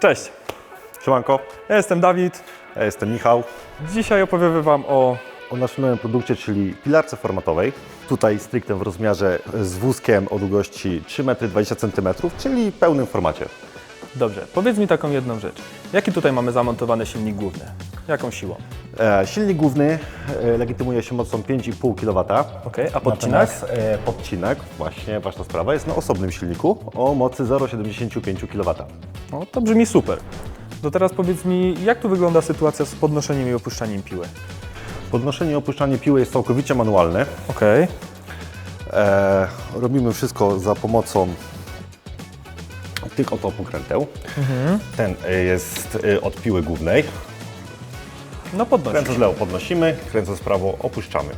Cześć, Siemanko, ja jestem Dawid. ja jestem Michał. Dzisiaj opowiemy Wam o O naszym nowym produkcie, czyli pilarce formatowej. Tutaj stricte w rozmiarze z wózkiem o długości 3,20 m, czyli pełnym formacie. Dobrze, powiedz mi taką jedną rzecz. Jaki tutaj mamy zamontowany silnik główny? Jaką siłą? E, silnik główny e, legitymuje się mocą 5,5 kW. Ok, a podcinak? Natomiast, e, podcinak, właśnie ważna sprawa, jest na osobnym silniku o mocy 0,75 kW. No, to brzmi super. To teraz powiedz mi, jak tu wygląda sytuacja z podnoszeniem i opuszczaniem piły? Podnoszenie i opuszczanie piły jest całkowicie manualne. Ok, E, robimy wszystko za pomocą tych oto pokręteł. Ten e, jest e, od piły głównej. No podnoś. Kręcąc lewo podnosimy, kręcąc prawo opuszczamy.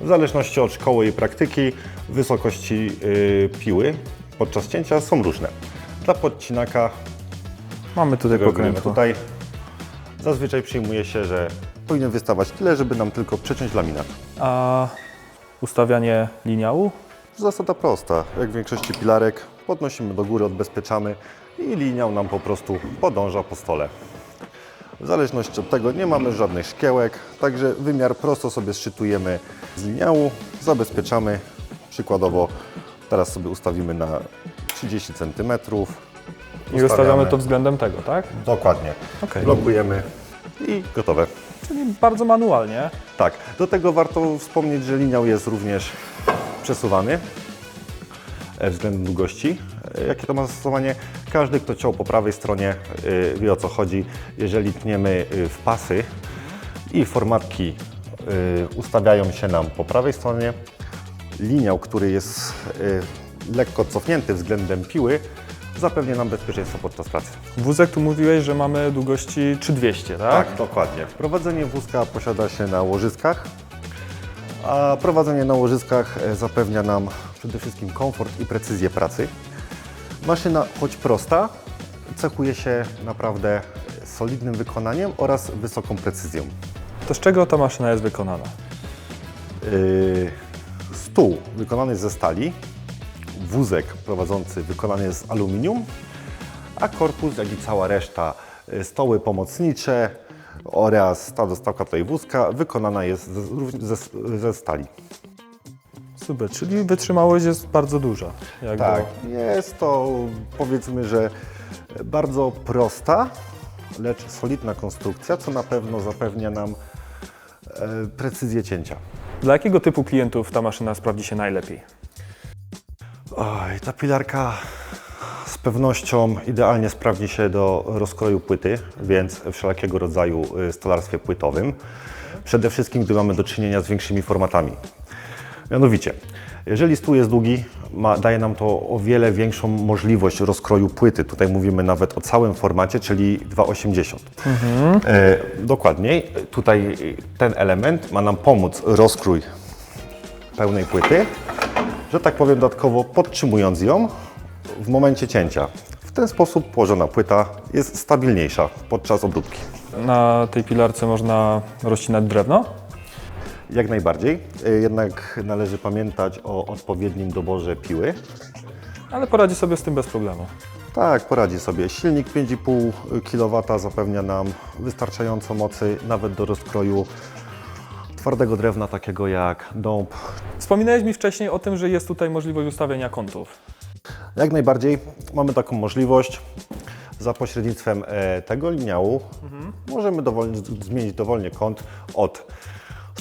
W zależności od szkoły i praktyki wysokości y, piły podczas cięcia są różne. Dla podcinaka Mamy tutaj pokrętło. tutaj zazwyczaj przyjmuje się, że powinien wystawać tyle, żeby nam tylko przeciąć laminat. A ustawianie liniału? Zasada prosta, jak w większości pilarek podnosimy do góry, odbezpieczamy i liniał nam po prostu podąża po stole. W zależności od tego nie mamy żadnych szkiełek, także wymiar prosto sobie szczytujemy z liniału, zabezpieczamy. Przykładowo teraz sobie ustawimy na 30 cm. I ustawiamy to względem tego, tak? Dokładnie. Okej. Blokujemy i gotowe. Czyli bardzo manualnie. Tak, do tego warto wspomnieć, że liniał jest również przesuwany względem długości. E, Jakie to ma zastosowanie? Każdy, kto ciął po prawej stronie, e, wie o co chodzi. Jeżeli tniemy e, w pasy i formatki e, ustawiają się nam po prawej stronie, liniał, który jest e, lekko cofnięty względem piły, zapewnia nam bezpieczeństwo podczas pracy. Wózek tu mówiłeś, że mamy długości 3200, tak? Tak, dokładnie. Prowadzenie wózka posiada się na łożyskach, a prowadzenie na łożyskach e, zapewnia nam przede wszystkim komfort i precyzję pracy. Maszyna, choć prosta, cechuje się naprawdę solidnym wykonaniem oraz wysoką precyzją. To z czego ta maszyna jest wykonana? Yy, Stół wykonany jest ze stali, wózek prowadzący wykonany jest z aluminium, a korpus, jak i cała reszta, yy, stoły pomocnicze oraz ta dostawka tutaj wózka wykonana jest ze, ze stali. Super, czyli wytrzymałość jest bardzo duża. Jak Tak, jest to powiedzmy, że bardzo prosta, lecz solidna konstrukcja, co na pewno zapewnia nam e, precyzję cięcia. Dla jakiego typu klientów ta maszyna sprawdzi się najlepiej? Oj, ta pilarka z pewnością idealnie sprawdzi się do rozkroju płyty, więc wszelkiego rodzaju y, stolarstwie płytowym. Przede wszystkim, gdy mamy do czynienia z większymi formatami. Mianowicie, jeżeli stół jest długi, ma, daje nam to o wiele większą możliwość rozkroju płyty. Tutaj mówimy nawet o całym formacie, czyli 2,80. E, dokładniej, tutaj ten element ma nam pomóc rozkrój pełnej płyty, że tak powiem dodatkowo podtrzymując ją w momencie cięcia. W ten sposób położona płyta jest stabilniejsza podczas obróbki. Na tej pilarce można rozcinać drewno? Jak najbardziej, y, jednak należy pamiętać o odpowiednim doborze piły. Ale poradzi sobie z tym bez problemu. Tak, poradzi sobie. Silnik 5,5 kW zapewnia nam wystarczająco mocy nawet do rozkroju twardego drewna takiego jak dąb. Wspominałeś mi wcześniej o tym, że jest tutaj możliwość ustawienia kątów. Jak najbardziej mamy taką możliwość. Za pośrednictwem e, tego liniału możemy dowolnie, zmienić dowolnie kąt od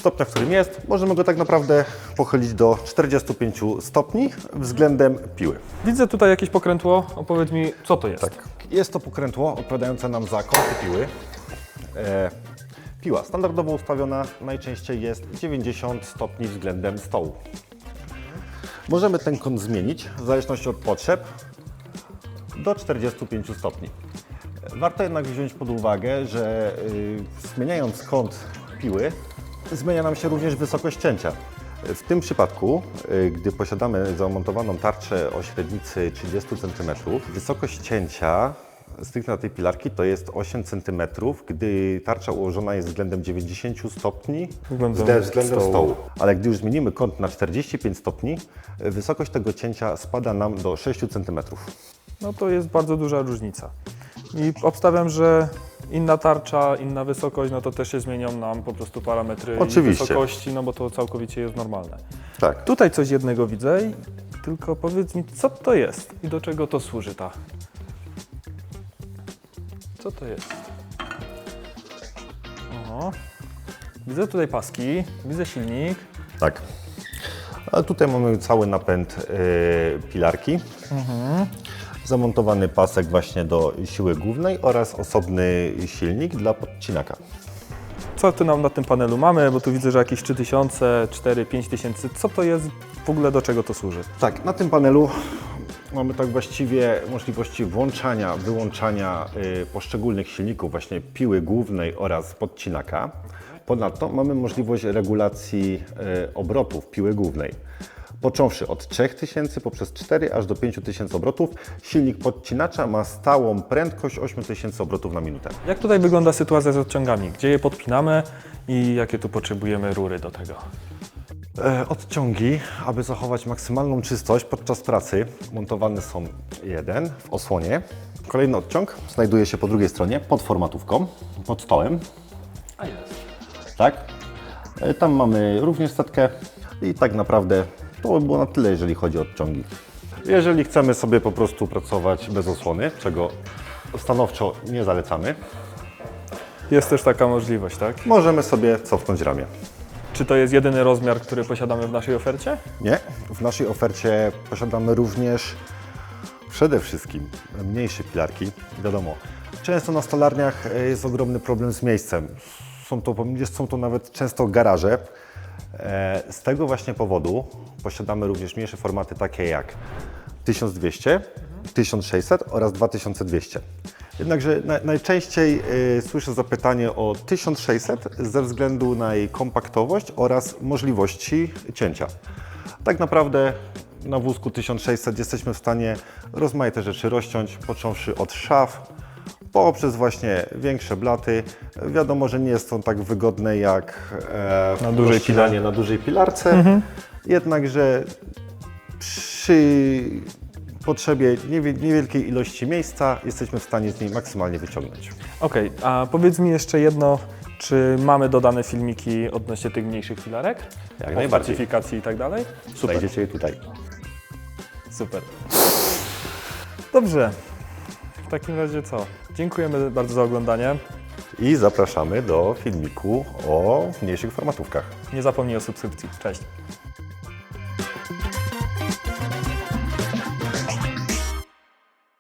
stopnia, w którym jest. Możemy go tak naprawdę pochylić do 45 stopni względem piły. Widzę tutaj jakieś pokrętło. Opowiedz mi, co to jest. Tak. Jest to pokrętło odpowiadające nam za kąty piły. E, piła standardowo ustawiona najczęściej jest 90 stopni względem stołu. Możemy ten kąt zmienić w zależności od potrzeb do 45 stopni. Warto jednak wziąć pod uwagę, że y, zmieniając kąt piły, zmienia nam się również wysokość cięcia. W tym przypadku, y, gdy posiadamy zamontowaną tarczę o średnicy 30 cm, wysokość cięcia stricte na tej pilarki to jest 8 cm, gdy tarcza ułożona jest względem 90 stopni Względem wzglę- względem stołu. stołu. Ale gdy już zmienimy kąt na 45 stopni, y, wysokość tego cięcia spada nam do 6 cm. No to jest bardzo duża różnica. I obstawiam, że inna tarcza, inna wysokość, no to też się zmienią nam po prostu parametry i Oczywiście. wysokości, no bo to całkowicie jest normalne. Tak. Tutaj coś jednego widzę, i tylko powiedz mi, co to jest i do czego to służy ta? Co to jest? Oho. Widzę tutaj paski, widzę silnik. Tak. A tutaj mamy cały napęd y, pilarki. Zamontowany pasek właśnie do siły głównej oraz osobny silnik dla podcinaka. Co tu nam na tym panelu mamy? Bo tu widzę, że jakieś 3000, 4, 5000. Co to jest? W ogóle do czego to służy? Tak, na tym panelu mamy tak właściwie możliwości włączania, wyłączania y, poszczególnych silników, właśnie piły głównej oraz podcinaka. Ponadto mamy możliwość regulacji y, obrotów piły głównej. Począwszy od 3000 poprzez 4 aż do 5000 obrotów, silnik podcinacza ma stałą prędkość 8000 obrotów na minutę. Jak tutaj wygląda sytuacja z odciągami? Gdzie je podpinamy i jakie tu potrzebujemy rury do tego? E, Odciągi, aby zachować maksymalną czystość podczas pracy, montowane są jeden w osłonie. Kolejny odciąg znajduje się po drugiej stronie, pod formatówką, pod stołem. A jest. Tak? E, Tam mamy również setkę i tak naprawdę to by było na tyle, jeżeli chodzi o odciągi. Jeżeli chcemy sobie po prostu pracować bez osłony, czego stanowczo nie zalecamy, Jest też taka możliwość, tak? możemy sobie cofnąć ramię. Czy to jest jedyny rozmiar, który posiadamy w naszej ofercie? Nie, w naszej ofercie posiadamy również przede wszystkim mniejsze pilarki. Wiadomo, często na stolarniach e, jest ogromny problem z miejscem. Są to, są to nawet często garaże. E, Z tego właśnie powodu posiadamy również mniejsze formaty takie jak 1200, 1600 oraz 2200. Jednakże na, najczęściej y, słyszę zapytanie o 1600 ze względu na jej kompaktowość oraz możliwości cięcia. Tak naprawdę na wózku 1600 jesteśmy w stanie rozmaite rzeczy rozciąć, począwszy od szaf, poprzez właśnie większe blaty. Wiadomo, że nie jest to tak wygodne jak e, Na dużej pilarce. na dużej pilarce, jednakże przy potrzebie niewie- niewielkiej ilości miejsca jesteśmy w stanie z niej maksymalnie wyciągnąć. Okej, a powiedz mi jeszcze jedno, czy mamy dodane filmiki odnośnie tych mniejszych filarek? Jak O najbardziej. Certyfikacji i tak dalej? Super, Znajdziecie je tutaj. super. Dobrze, w takim razie co? Dziękujemy bardzo za oglądanie. I zapraszamy do filmiku o mniejszych formatówkach. Nie zapomnij o subskrypcji. Cześć.